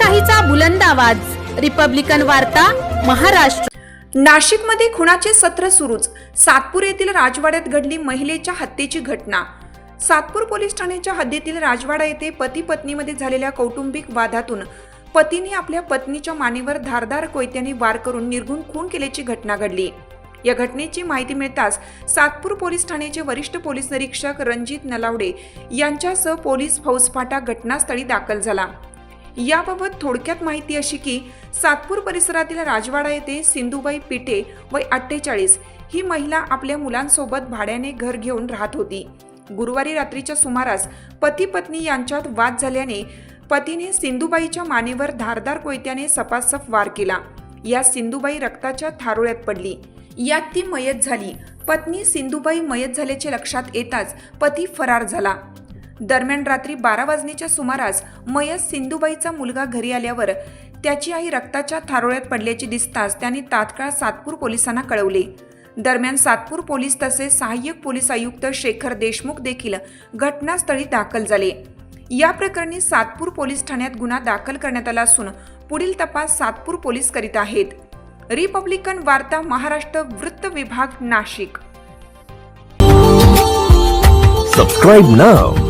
लोकशाहीचा बुलंद आवाज. रिपब्लिकन वार्ता महाराष्ट्र. नाशिकमध्ये खुणाचे सत्र सुरूच. सातपूर येथील राजवाड्यात घडली महिलेच्या हत्येची घटना. सातपूर पोलीस ठाण्याच्या हद्दीतील राजवाडा येथे पती पत्नीमध्ये झालेल्या कौटुंबिक वादातून पतीने आपल्या पत्नीच्या मानेवर धारदार कोयत्याने वार करून निर्गुण खून केल्याची घटना घडली. या घटनेची माहिती मिळताच सातपूर पोलीस ठाण्याचे वरिष्ठ पोलीस निरीक्षक रणजित नलावडे यांच्यासह पोलीस फौजफाटा घटनास्थळी दाखल झाला. याबाबत थोडक्यात माहिती अशी की सातपूर परिसरातील राजवाडा येथे सिंधुबाई पिटे वय अठ्ठेचाळीस ही महिला आपल्या मुलांसोबत भाड्याने घर घेऊन राहत होती. गुरुवारी रात्रीच्या सुमारास पती पत्नी यांच्यात वाद झाल्याने पतीने सिंधुबाईच्या मानेवर धारदार कोयत्याने सपासप वार केला. या सिंधुबाई रक्ताच्या थारोळ्यात पडली. यात ती मयत झाली. पत्नी सिंधुबाई मयत झाल्याचे लक्षात येताच पती फरार झाला. दरम्यान रात्री बारा वाजण्याच्या सुमारास मयस सिंधुबाईचा मुलगा घरी आल्यावर त्याची आई रक्ताच्या थारोळ्यात पडल्याची दिसताच त्यांनी तात्काळ सातपूर पोलिसांना कळवले. दरम्यान सातपूर पोलीस तसेच सहाय्यक पोलीस आयुक्त शेखर देशमुख देखील घटनास्थळी दाखल झाले. या प्रकरणी सातपूर पोलीस ठाण्यात गुन्हा दाखल करण्यात आला असून पुढील तपास सातपूर पोलीस करीत आहेत. रिपब्लिकन वार्ता महाराष्ट्र वृत्त विभाग Nashik. Subscribe now.